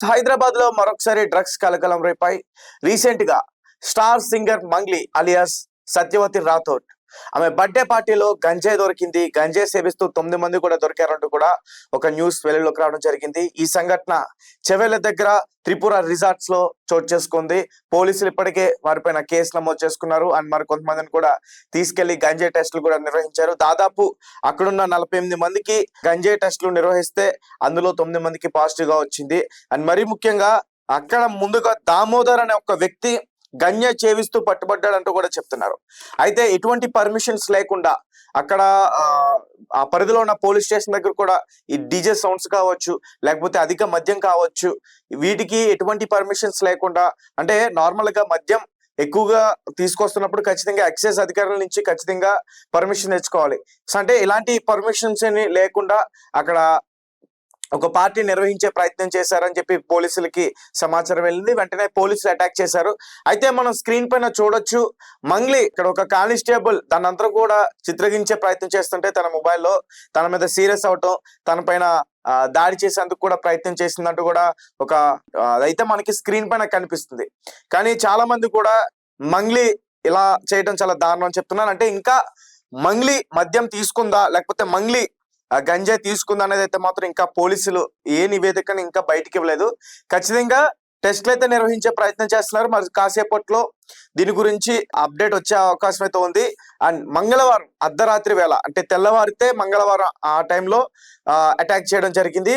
హైదరాబాద్లో మరొకసారి డ్రగ్స్ కలకలం రేపాయి. రీసెంట్గా star singer Mangli alias Satyavathi Rathod ఆమె బర్త్డే పార్టీలో గంజాయి దొరికింది. గంజాయి సేవిస్తూ తొమ్మిది మంది కూడా దొరికారంటూ కూడా ఒక న్యూస్ వెలుగులోకి రావడం జరిగింది. ఈ సంఘటన చెవెల దగ్గర త్రిపుర రిసార్ట్స్లో చోటు చేసుకుంది. పోలీసులు ఇప్పటికే వారిపైన కేసు నమోదు చేసుకున్నారు. అండ్ మరి కొంతమందిని కూడా తీసుకెళ్ళి గంజాయి టెస్టులు కూడా నిర్వహించారు. దాదాపు అక్కడున్న నలభై ఎనిమిది మందికి గంజాయి టెస్టులు నిర్వహిస్తే అందులో తొమ్మిది మందికి పాజిటివ్గా వచ్చింది. అండ్ మరి ముఖ్యంగా అక్కడ ముందుగా దామోదర్ అనే ఒక వ్యక్తి గన్య చేవిస్తూ పట్టుబడ్డాడంటూ కూడా చెప్తున్నారు. అయితే ఎటువంటి పర్మిషన్స్ లేకుండా అక్కడ ఆ, పరిధిలో ఉన్న పోలీస్ స్టేషన్ దగ్గర కూడా ఈ డీజే సౌండ్స్ కావచ్చు లేకపోతే అధిక మద్యం కావచ్చు వీటికి ఎటువంటి పర్మిషన్స్ లేకుండా అంటే నార్మల్గా మద్యం ఎక్కువగా తీసుకొస్తున్నప్పుడు ఖచ్చితంగా ఎక్సైజ్ అధికారుల నుంచి ఖచ్చితంగా పర్మిషన్ తెచ్చుకోవాలి. సో అంటే ఇలాంటి పర్మిషన్స్ లేకుండా అక్కడ ఒక పార్టీ నిర్వహించే ప్రయత్నం చేశారని చెప్పి పోలీసులకి సమాచారం వెళ్ళింది. వెంటనే పోలీసులు అటాక్ చేశారు. అయితే మనం స్క్రీన్ పైన చూడొచ్చు మంగ్లీ ఇక్కడ ఒక కానిస్టేబుల్ తనంతా కూడా చిత్రగించే ప్రయత్నం చేస్తుంటే తన మొబైల్లో తన మీద సీరియస్ అవటం తన పైన దాడి చేసేందుకు కూడా ప్రయత్నం చేసిందంటూ కూడా ఒక అయితే మనకి స్క్రీన్ పైన కనిపిస్తుంది. కానీ చాలా మంది కూడా మంగ్లీ ఇలా చేయడం చాలా దారుణం అని చెప్తున్నారు. అంటే ఇంకా మంగ్లీ మద్యం తీసుకుందా లేకపోతే మంగ్లీ గంజాయి తీసుకుందా అనేది అయితే మాత్రం ఇంకా పోలీసులు ఏ నివేదికను ఇంకా బయటికి ఇవ్వలేదు. ఖచ్చితంగా టెస్ట్లు అయితే నిర్వహించే ప్రయత్నం చేస్తున్నారు. మరి కాసేపట్లో దీని గురించి అప్డేట్ వచ్చే అవకాశం అయితే ఉంది. అండ్ మంగళవారం అర్ధరాత్రి వేళ అంటే తెల్లవారితే మంగళవారం ఆ టైంలో అటాక్ చేయడం జరిగింది.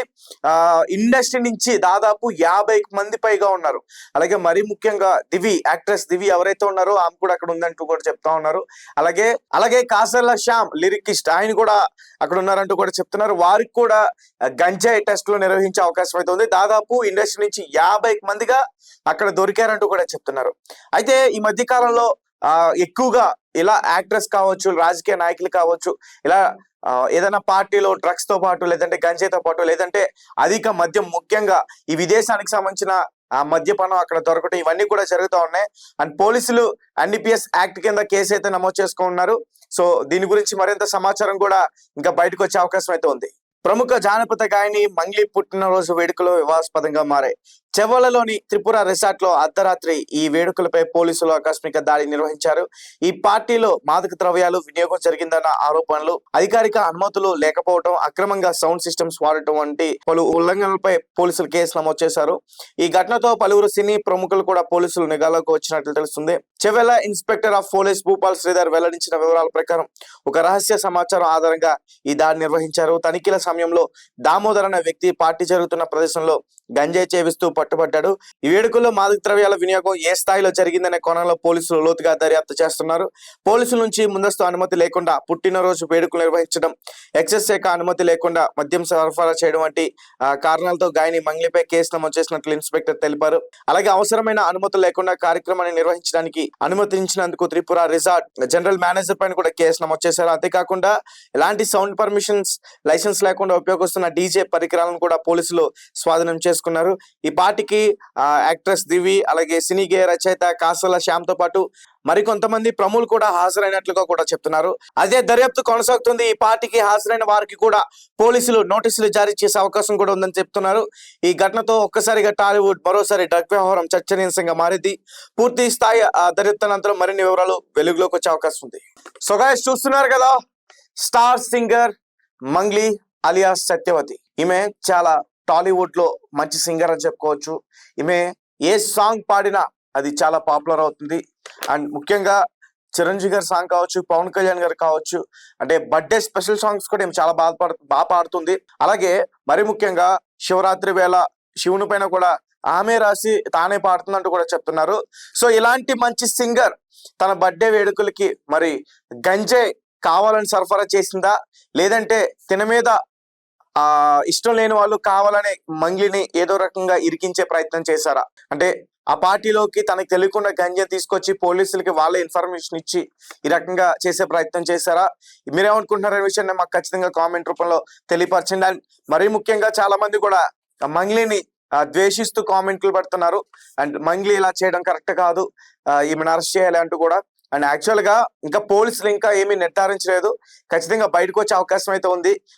ఆ ఇండస్ట్రీ నుంచి దాదాపు యాభై మంది పైగా ఉన్నారు. అలాగే మరీ ముఖ్యంగా దివి యాక్ట్రెస్ దివి ఎవరైతే ఉన్నారో ఆమె కూడా అక్కడ ఉందంటూ కూడా చెప్తా ఉన్నారు. అలాగే అలాగే కాసర్ల శ్యామ్ లిరికిస్ట్ ఆయన కూడా అక్కడ ఉన్నారంటూ కూడా చెప్తున్నారు. వారికి కూడా గంజాయి టెస్ట్లు నిర్వహించే అవకాశం అయితే ఉంది. దాదాపు ఇండస్ట్రీ నుంచి యాభై మందిగా అక్కడ దొరికారంటూ కూడా చెప్తున్నారు. అయితే ఈ మధ్య కాలంలో ఆ ఎక్కువగా ఇలా యాక్ట్రెస్ కావచ్చు రాజకీయ నాయకులు కావచ్చు ఇలా ఆ, ఏదైనా పార్టీలో డ్రగ్స్తో పాటు లేదంటే గంజాయితో పాటు లేదంటే అధిక మద్యం ముఖ్యంగా ఈ విదేశానికి సంబంధించిన ఆ మద్యపానం అక్కడ దొరకటం ఇవన్నీ కూడా జరుగుతూ ఉన్నాయి. అండ్ పోలీసులు ఎన్డీపీఎస్ యాక్ట్ కింద కేసు అయితే నమోదు చేసుకున్నారు. సో దీని గురించి మరింత సమాచారం కూడా ఇంకా బయటకు వచ్చే అవకాశం అయితే ఉంది. ప్రముఖ జానపద గాయని మంగ్లీ పుట్టినరోజు వేడుకలు వివాదాస్పదంగా మారాయి. చెవ్వలలోని త్రిపుర రిసార్ట్లో అర్ధరాత్రి ఈ వేడుకలపై పోలీసులు ఆకస్మిక దాడి నిర్వహించారు. ఈ పార్టీలో మాదక ద్రవ్యాలు వినియోగం జరిగిందన్న ఆరోపణలు అధికారిక అనుమతులు లేకపోవడం అక్రమంగా సౌండ్ సిస్టమ్స్ వాడటం వంటి పలు ఉల్లంఘనలపై పోలీసులు కేసు నమోదు చేశారు. ఈ ఘటనతో పలువురు సినీ ప్రముఖులు కూడా పోలీసులు నిఘాలోకి వచ్చినట్లు తెలుస్తుంది. Chevella inspector of police Bhupal Sridhar వెల్లడించిన వివరాల ప్రకారం ఒక రహస్య సమాచారం ఆధారంగా ఈ దాడి నిర్వహించారు. తనిఖీల సమయంలో దామోదర్ అనే వ్యక్తి పార్టీ జరుగుతున్న ప్రదేశంలో గంజాయి చేవిస్తూ పట్టుబడ్డాడు. ఈ వేడుకల్లో మాదక ద్రవ్యాల వినియోగం ఏ స్థాయిలో జరిగిందనే కోణంలో పోలీసులు లోతుగా దర్యాప్తు చేస్తున్నారు. పోలీసుల నుంచి ముందస్తు అనుమతి లేకుండా పుట్టినరోజు వేడుకలు నిర్వహించడం ఎక్సైజ్ శాఖ అనుమతి లేకుండా మద్యం సరఫరా చేయడం వంటి కారణాలతో గాయని మంగ్లీపై కేసు నమోదు చేసినట్లు ఇన్స్పెక్టర్ తెలిపారు. అలాగే అవసరమైన అనుమతులు లేకుండా కార్యక్రమాన్ని నిర్వహించడానికి అనుమతించినందుకు త్రిపుర రిసార్ట్ జనరల్ మేనేజర్ పైన కూడా కేసు నమోదు చేశారు. అంతేకాకుండా ఎలాంటి సౌండ్ పర్మిషన్స్ లైసెన్స్ లేకుండా ఉపయోగిస్తున్న డీజే పరికరాలను కూడా పోలీసులు స్వాధీనం చేసుకున్నారు. ఈ పార్టీకి యాక్ట్రెస్ దివి అలాగే సినీ గేయ రచయిత కాసల శ్యామ్తో పాటు మరికొంతమంది ప్రముఖులు కూడా హాజరైనట్లుగా కూడా చెప్తున్నారు. అదే దర్యాప్తు కొనసాగుతుంది. ఈ పార్టీకి హాజరైన వారికి కూడా పోలీసులు నోటీసులు జారీ చేసే అవకాశం కూడా ఉందని చెప్తున్నారు. ఈ ఘటనతో ఒక్కసారిగా టాలీవుడ్ మరోసారి డ్రగ్ వ్యవహారం చర్చనీయాంశంగా మారింది. పూర్తి స్థాయి ఆ దర్యాప్తు అనంతరం మరిన్ని వివరాలు వెలుగులోకి వచ్చే అవకాశం ఉంది. సో గాయస్ చూస్తున్నారు కదా? Star singer Mangli alias Satyavathi. ఈమె చాలా టాలీవుడ్లో మంచి సింగర్ అని చెప్పుకోవచ్చు. ఈమె ఏ సాంగ్ పాడినా అది చాలా పాపులర్ అవుతుంది. అండ్ ముఖ్యంగా చిరంజీవి గారి సాంగ్ కావచ్చు పవన్ కళ్యాణ్ గారు కావచ్చు అంటే బర్త్డే స్పెషల్ సాంగ్స్ కూడా ఈమె చాలా బాగా పాడు బాగా పాడుతుంది. అలాగే మరి ముఖ్యంగా శివరాత్రి వేళ శివుని పైన కూడా ఆమె రాసి తానే పాడుతుందంటూ కూడా చెప్తున్నారు. సో ఇలాంటి మంచి సింగర్ తన బర్త్డే వేడుకలకి మరి గంజే కావాలని సరఫరా చేసిందా? లేదంటే తిన మీద ఆ ఇష్టం లేని వాళ్ళు కావాలనే మంగ్లిని ఏదో రకంగా ఇరికించే ప్రయత్నం చేశారా? అంటే ఆ పార్టీలోకి తనకు తెలియకుండా గంజా తీసుకొచ్చి పోలీసులకి వాళ్ళ ఇన్ఫర్మేషన్ ఇచ్చి ఈ రకంగా చేసే ప్రయత్నం చేశారా? మీరేమనుకుంటున్నారనే విషయాన్ని మాకు ఖచ్చితంగా కామెంట్ రూపంలో తెలియపరచండి. అండ్ మరీ ముఖ్యంగా చాలా మంది కూడా మంగ్లీని ద్వేషిస్తూ కామెంట్లు పెడుతున్నారు. అండ్ మంగ్లీ ఇలా చేయడం కరెక్ట్ కాదు. ఈమెను అరెస్ట్ చేయాలి అంటూ కూడా. అండ్ యాక్చువల్గా ఇంకా పోలీసులు ఇంకా ఏమీ నిర్ధారించలేదు. ఖచ్చితంగా బయటకు వచ్చే అవకాశం అయితే ఉంది.